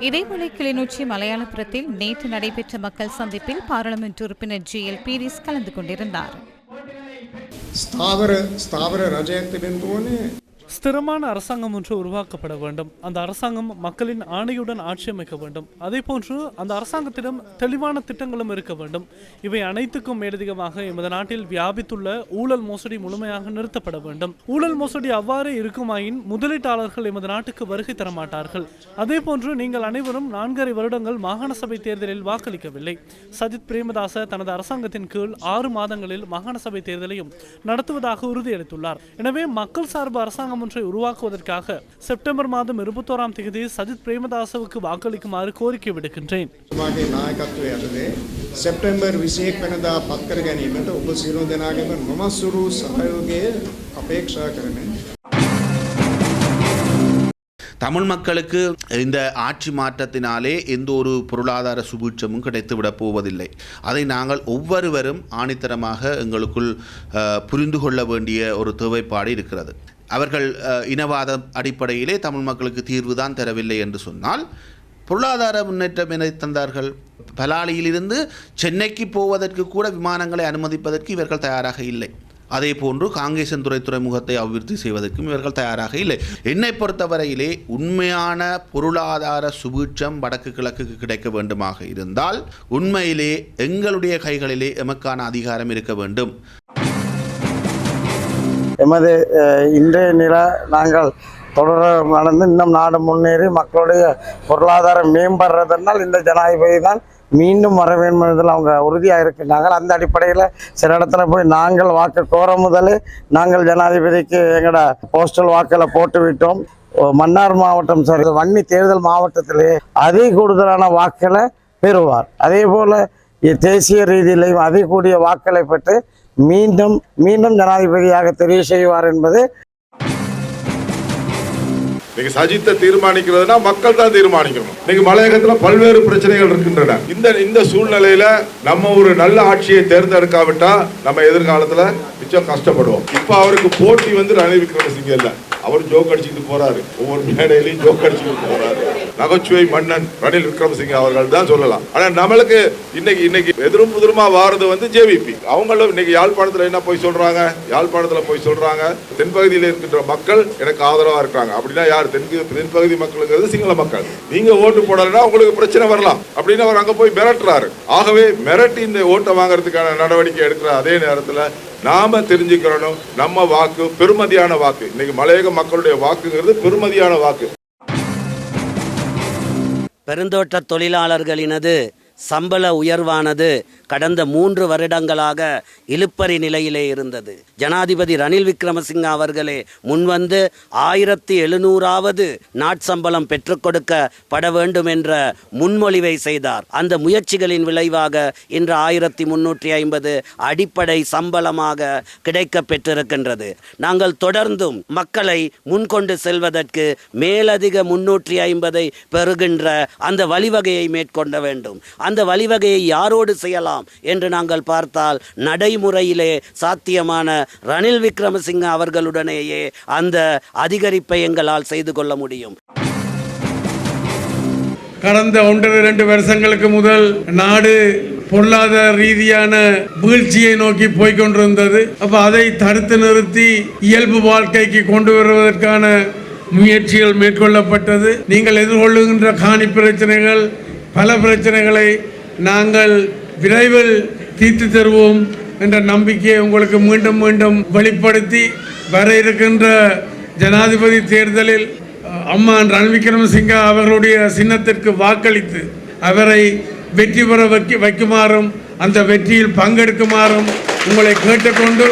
இதேவேளை கிளிநொச்சி மலையாளபுரத்தில் நேற்று நடைபெற்ற மக்கள் சந்திப்பில் பாராளுமன்ற உறுப்பினர் ஜி. எல். பீரிஸ் கலந்து கொண்டிருந்தார். ஸ்தாவர ஸ்தாவர ரஜயத்து ஸ்திரமான அரசாங்கம் ஒன்று உருவாக்கப்பட வேண்டும். அந்த அரசாங்கம் மக்களின் ஆணையுடன் ஆட்சி அமைக்க வேண்டும். அதே போன்று அந்த அரசாங்கத்திடம் தெளிவான திட்டங்களும் இருக்க வேண்டும். இவை அனைத்துக்கும் மேலதிகமாக எமது நாட்டில் வியாபித்துள்ள ஊழல் மோசடி முழுமையாக நிறுத்தப்பட வேண்டும். ஊழல் மோசடி அவ்வாறே இருக்குமாயின் முதலீட்டாளர்கள் எமது நாட்டுக்கு வருகை தர மாட்டார்கள். அதே போன்று நீங்கள் அனைவரும் நான்கரை வருடங்கள் மாகாண சபை தேர்தலில் வாக்களிக்கவில்லை. சஜித் பிரேமதாச தனது அரசாங்கத்தின் கீழ் ஆறு மாதங்களில் மாகாண சபை தேர்தலையும் நடத்துவதாக உறுதியளித்துள்ளார். எனவே மக்கள் சார்பு அரசாங்கம் ஒன்றை உருவாக்குவதற்காக செப்டம்பர் மாதம் இருபத்தோராம் தேதி சஜித் பிரேமதாசவுக்கு வாக்களிக்குமாறு கோரிக்கை விடுக்கின்றேன் තුමාගේ නායකත්වය ඇතුලේ සැප්ටැම්බර් 21 වෙනිදා පත් කර ගැනීමට ඔබ සියලු දෙනාගේම නොමසුරු සහයෝගය අපේක්ෂා කරමින් தமிழ் மக்களுக்கு இந்த ஆட்சி மாற்றத்தினாலே எந்த ஒரு பொருளாதார சுபீட்சமும் கிடைத்துவிடப் போவதில்லை அதை நாங்கள் ஒவ்வொருவரும் ஆணித்தரமாக எங்களுக்குள் அஹ், புரிந்து கொள்ள வேண்டிய ஒரு தேவைப்பாடு இருக்கிறது அவர்கள் இனவாத அடிப்படையிலே தமிழ் மக்களுக்கு தீர்வு தான் தரவில்லை என்று சொன்னால் பொருளாதார முன்னேற்றம் என தந்தார்கள். பலாலியிலிருந்து சென்னைக்கு போவதற்கு கூட விமானங்களை அனுமதிப்பதற்கு இவர்கள் தயாராக இல்லை. அதே போன்று காங்கேசன் துறை துறைமுகத்தை அபிவிருத்தி செய்வதற்கும் இவர்கள் தயாராக இல்லை. என்னை பொறுத்தவரையிலே உண்மையான பொருளாதார சுபீட்சம் வடக்கு கிழக்குக்கு கிடைக்க வேண்டுமாக இருந்தால் உண்மையிலே எங்களுடைய கைகளிலே எமக்கான அதிகாரம் இருக்க வேண்டும். எமது இன்றைய நில நாங்கள் தொடர நடந்து இன்னும் நாடு முன்னேறி மக்களுடைய பொருளாதாரம் மேம்படுறதுனால் இந்த ஜனாதிபதி தான் மீண்டும் வர வேண்டும் என்பதில் அவங்க உறுதியாக இருக்கின்றாங்க அந்த அடிப்படையில் சில இடத்துல போய் நாங்கள் வாக்கு கோர முதலே நாங்கள் ஜனாதிபதிக்கு எங்களோட போஸ்டல் வாக்கில் போட்டு விட்டோம். மன்னார் மாவட்டம் சார் வன்னி தேர்தல் மாவட்டத்திலே அதிக கூடுதலான வாக்களை பெறுவார். அதே போல் தேசிய ரீதியிலையும் அதிக கூடிய வாக்களை பெற்று மீண்டும் மீண்டும் ஜனாதிபதியாக தெரிவு செய்வார் என்பது நீங்க சஜித்தை தீர்மானிக்கிறதுனா மக்கள் தான் தீர்மானிக்கணும். இன்னைக்கு மலையகத்துல பல்வேறு பிரச்சனைகள் இருக்கின்றன. இந்த இந்த சூழ்நிலையில நம்ம ஒரு நல்ல ஆட்சியை தேர்ந்தெடுக்காவிட்டா நம்ம எதிர்காலத்துல மிச்சம் கஷ்டப்படுவோம். இப்ப அவருக்கு போட்டி வந்து ரணில் விக்ரமசிங்க இல்லை. அவர் ஜோக் அடிச்சுட்டு போறாரு. ஒவ்வொரு மேடையிலையும் ஜோக் அடிச்சுட்டு போறாரு. நகைச்சுவை மன்னன் ரணில் விக்ரமசிங்க அவர்கள் தான் சொல்லலாம். ஆனா நம்மளுக்கு இன்னைக்கு இன்னைக்கு எதிரும் புதிருமா வாரது வந்து ஜேவிபி அவங்களும் இன்னைக்கு யாழ்ப்பாணத்துல என்ன போய் சொல்றாங்க? யாழ்ப்பாணத்துல போய் சொல்றாங்க. தென்பகுதியில் இருக்கின்ற மக்கள் எனக்கு ஆதரவா இருக்காங்க. அப்படின்னா யார்? தென்கு தென்பகுதி மக்களுங்கிறது சிங்கள மக்கள். நீங்க ஓட்டு போடலைன்னா உங்களுக்கு பிரச்சனை வரலாம். அப்படின்னு அவர் அங்க போய் மிரட்டுறாரு. ஆகவே மிரட்டி இந்த ஓட்டை வாங்குறதுக்கான நடவடிக்கை எடுக்கிற அதே நேரத்துல நாம தெரிஞ்சுக்கிறணும். நம்ம வாக்கு பெருமதியான வாக்கு. இன்னைக்கு மலையக மக்களுடைய வாக்குங்கிறது பெருமதியான வாக்கு. பெருந்தோட்ட தொழிலாளர்களினது சம்பள உயர்வானது கடந்த மூன்று வருடங்களாக இழுப்பறி நிலையிலே இருந்தது. ஜனாதிபதி ரணில் விக்ரமசிங்க அவர்களே முன்வந்து ஆயிரத்தி எழுநூறாவது நாட்சம்பளம் பெற்றுக் கொடுக்கப்பட வேண்டும் என்ற முன்மொழிவை செய்தார். அந்த முயற்சிகளின் விளைவாக இன்று ஆயிரத்தி முன்னூற்றி ஐம்பது அடிப்படை சம்பளமாக கிடைக்க பெற்றிருக்கின்றது. நாங்கள் தொடர்ந்தும் மக்களை முன்கொண்டு செல்வதற்கு மேலதிக முன்னூற்றி ஐம்பதை பெறுகின்ற அந்த வழிவகையை மேற்கொள்ள வேண்டும். அந்த வழிவகையை யாரோடு செய்யலாம் என்று நாங்கள் பார்த்தால் நடைமுறையிலே சாத்தியமான ரணில் விக்ரமசிங்க அவர்களுடனேயே அந்த அதிகரிப்பை எங்களால் செய்து கொள்ள முடியும். கடந்த ஒன்றரை ரெண்டு வருஷங்களுக்கு முதல் நாடு பொருளாதார ரீதியான வீழ்ச்சியை நோக்கி போய்கொண்டிருந்தது. அப்ப அதை தடுத்து நிறுத்தி இயல்பு வாழ்க்கைக்கு கொண்டு வருவதற்கான முயற்சிகள் மேற்கொள்ளப்பட்டது. நீங்கள் எதிர்கொள்ளுகின்ற காணி பிரச்சனைகள் பல பிரச்சனைகளை நாங்கள் விரைவில் தீர்த்து தருவோம் என்ற நம்பிக்கையை உங்களுக்கு மீண்டும் மீண்டும் வெளிப்படுத்தி வர இருக்கின்ற ஜனாதிபதி தேர்தலில் அம்மான் ரன் விக்ரமசிங்கா அவர்களுடைய சின்னத்திற்கு வாக்களித்து அவரை வெற்றி பெற வைக்க வைக்குமாறும் அந்த வெற்றியில் பங்கெடுக்குமாறும் உங்களை கேட்டுக்கொண்டு